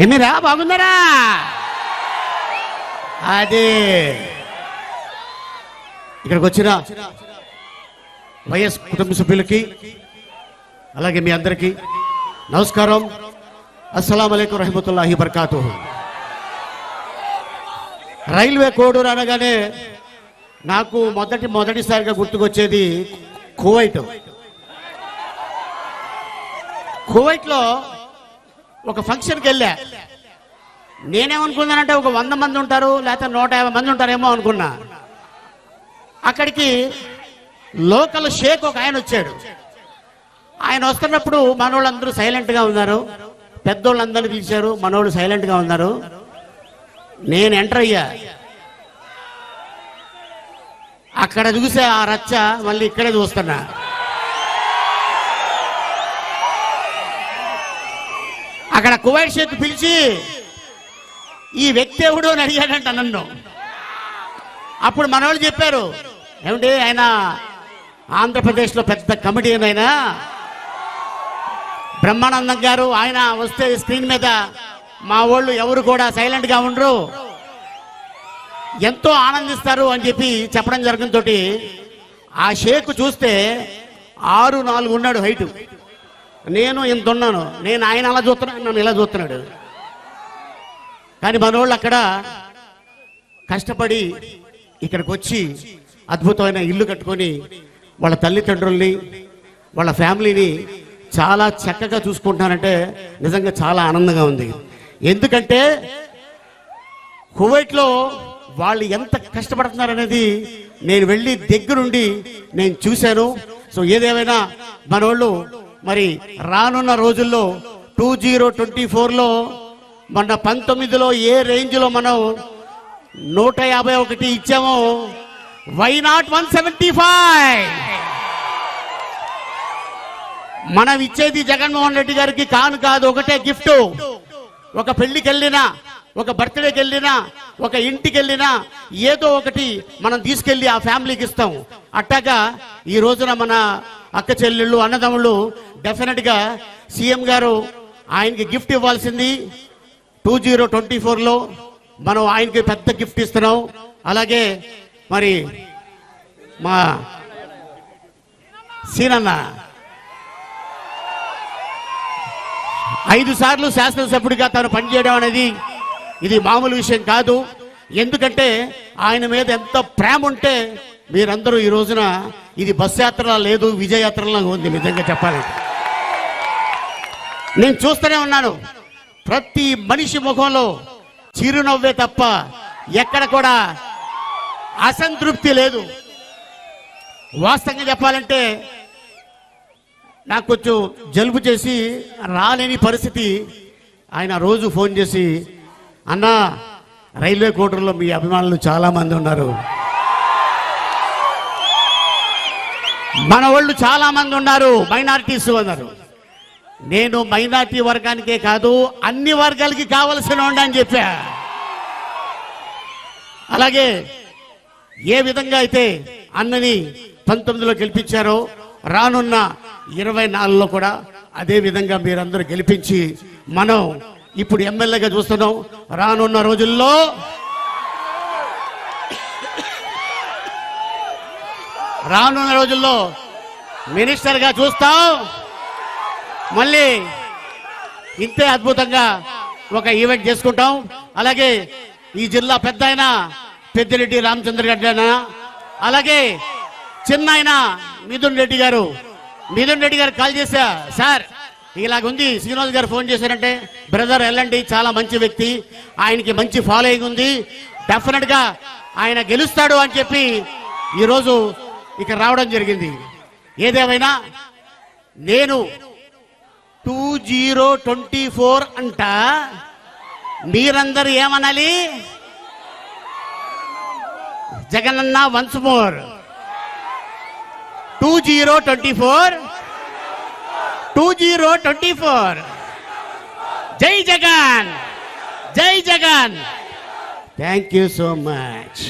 ఏమిరా బాగుందరా అది. ఇక్కడికి వచ్చిన వైఎస్ కుటుంబ సభ్యులకి అలాగే మీ అందరికీ నమస్కారం. అస్సలం అయికం రహమతుల్లాహి బర్కాతు రైల్వే కోడూరు అనగానే నాకు మొదటి మొదటిసారిగా గుర్తుకొచ్చేది కువైట్. కువైట్లో ఒక ఫంక్షన్కి వెళ్ళా. నేనేమనుకున్నానంటే ఒక వంద మంది ఉంటారు లేకపోతే నూట యాభై మంది ఉంటారేమో అనుకున్నా. అక్కడికి లోకల్ షేక్ ఒక ఆయన వచ్చాడు. ఆయన వస్తున్నప్పుడు మనోళ్ళందరూ సైలెంట్గా ఉన్నారు. పెద్దోళ్ళందరినీ పిలిచారు మనోళ్ళు సైలెంట్గా ఉన్నారు. నేను ఎంటర్ అయ్యా. అక్కడ చూసే ఆ రచ్చ మళ్ళీ ఇక్కడే చూస్తున్నా. అక్కడ కువైట్ షేక్ పిలిచి ఈ వ్యక్తి ఎవడు? అని అడిగాడంట నన్ను. అప్పుడు మనోళ్ళు చెప్పారు ఏమిటి ఆయన ఆంధ్రప్రదేశ్లో పెద్ద కమిటీ ఆయన. బ్రహ్మానందం గారు ఆయన వస్తే స్క్రీన్ మీద మా వాళ్ళు ఎవరు కూడా సైలెంట్గా ఉండరు. ఎంతో ఆనందిస్తారు అని చెప్పి చెప్పడం జరగడంతో ఆ షేక్ చూస్తే ఆరు నాలుగు ఉన్నాడు హైటు. నేను ఇంత ఉన్నాను. నేను ఆయన అలా చూస్తున్నాను నన్ను ఇలా చూస్తున్నాడు. కానీ మనోళ్ళు అక్కడ కష్టపడి ఇక్కడికి వచ్చి అద్భుతమైన ఇల్లు కట్టుకొని వాళ్ళ తల్లిదండ్రుల్ని వాళ్ళ ఫ్యామిలీని చాలా చక్కగా చూసుకుంటున్నారంటే నిజంగా చాలా ఆనందంగా ఉంది. ఎందుకంటే కువైట్లో వాళ్ళు ఎంత కష్టపడుతున్నారనేది నేను వెళ్ళి దగ్గరుండి నేను చూశాను. సో ఏదేమైనా మనోళ్ళు మరి రానున్న రోజుల్లో టూ జీరో ట్వంటీ ఫోర్లో మన పంతొమ్మిదిలో ఏ రేంజ్లో మనం నూట యాభై ఒకటి ఇచ్చామో why not one seventy five? మనం ఇచ్చేది జగన్మోహన్ రెడ్డి గారికి కాను కాదు ఒకటే గిఫ్ట్. ఒక పెళ్ళికి వెళ్ళినా ఒక బర్త్డేకి వెళ్ళినా ఒక ఇంటికి వెళ్ళినా ఏదో ఒకటి మనం తీసుకెళ్ళి ఆ ఫ్యామిలీకి ఇస్తాం. అట్టాగా ఈ రోజున మన అక్క చెల్లెళ్ళు అన్నదమ్ములు డెఫినెట్గా సీఎం గారు ఆయనకి గిఫ్ట్ ఇవ్వాల్సింది. టూ జీరో ట్వంటీ ఫోర్లో మనం ఆయనకి పెద్ద గిఫ్ట్ ఇస్తున్నాం. అలాగే మరి మా సీనన్న. ఐదు సార్లు శాసనసభ్యుడిగా తాను పనిచేయడం అనేది ఇది మామూలు విషయం కాదు. ఎందుకంటే ఆయన మీద ఎంత ప్రేమ ఉంటే మీరందరూ ఈ రోజున ఇది బస్ యాత్ర లేదు విజయయాత్రలా ఉంది నిజంగా చెప్పాలంటే. నేను చూస్తూనే ఉన్నాను. ప్రతి మనిషి ముఖంలో చిరునవ్వే తప్ప ఎక్కడ కూడా అసంతృప్తి లేదు. వాస్తవంగా చెప్పాలంటే నాకు కొంచెం జలుబు చేసి రాలేని పరిస్థితి. ఆయన రోజు ఫోన్ చేసి అన్నా రైల్వే కోటర్లో మీ అభిమానులు చాలామంది ఉన్నారు. మన వాళ్ళు చాలా మంది ఉన్నారు. మైనారిటీస్ అన్నారు నేను మైనార్టీ వర్గానికే కాదు అన్ని వర్గాలకి కావలసిన ఉండని అని చెప్పా. అలాగే ఏ విధంగా అయితే అన్నని పంతొమ్మిదిలో గెలిపించారో రానున్న ఇరవై నాలుగులో కూడా అదే విధంగా మీరందరూ గెలిపించి మనం ఇప్పుడు ఎమ్మెల్యేగా చూస్తున్నాం. రానున్న రోజుల్లో రానున్న రోజుల్లో మినిస్టర్గా చూస్తాం. మళ్ళీ ఇంతే అద్భుతంగా ఒక ఈవెంట్ చేసుకుంటాం. అలాగే ఈ జిల్లా పెద్ద ఆయన పెద్దిరెడ్డి రామచంద్ర రెడ్డి అయినా అలాగే చిన్న ఆయన మిథున్ రెడ్డి గారు. మిథున్ రెడ్డి గారు కాల్ చేశా సార్. ఇలాగుంది. శ్రీనివాస్ గారు ఫోన్ చేశారంటే బ్రదర్ వెళ్ళండి చాలా మంచి వ్యక్తి. ఆయనకి మంచి ఫాలోయింగ్ ఉంది. డెఫినెట్గా ఆయన గెలుస్తాడు అని చెప్పి ఈరోజు ఇక్కడ రావడం జరిగింది. ఏదేమైనా నేను టూ జీరో ట్వంటీ ఫోర్ అంట మీరందరూ ఏమనాలి? Jagananna once more two zero twenty four two zero twenty four జై జగన్ జై Jagan thank you so much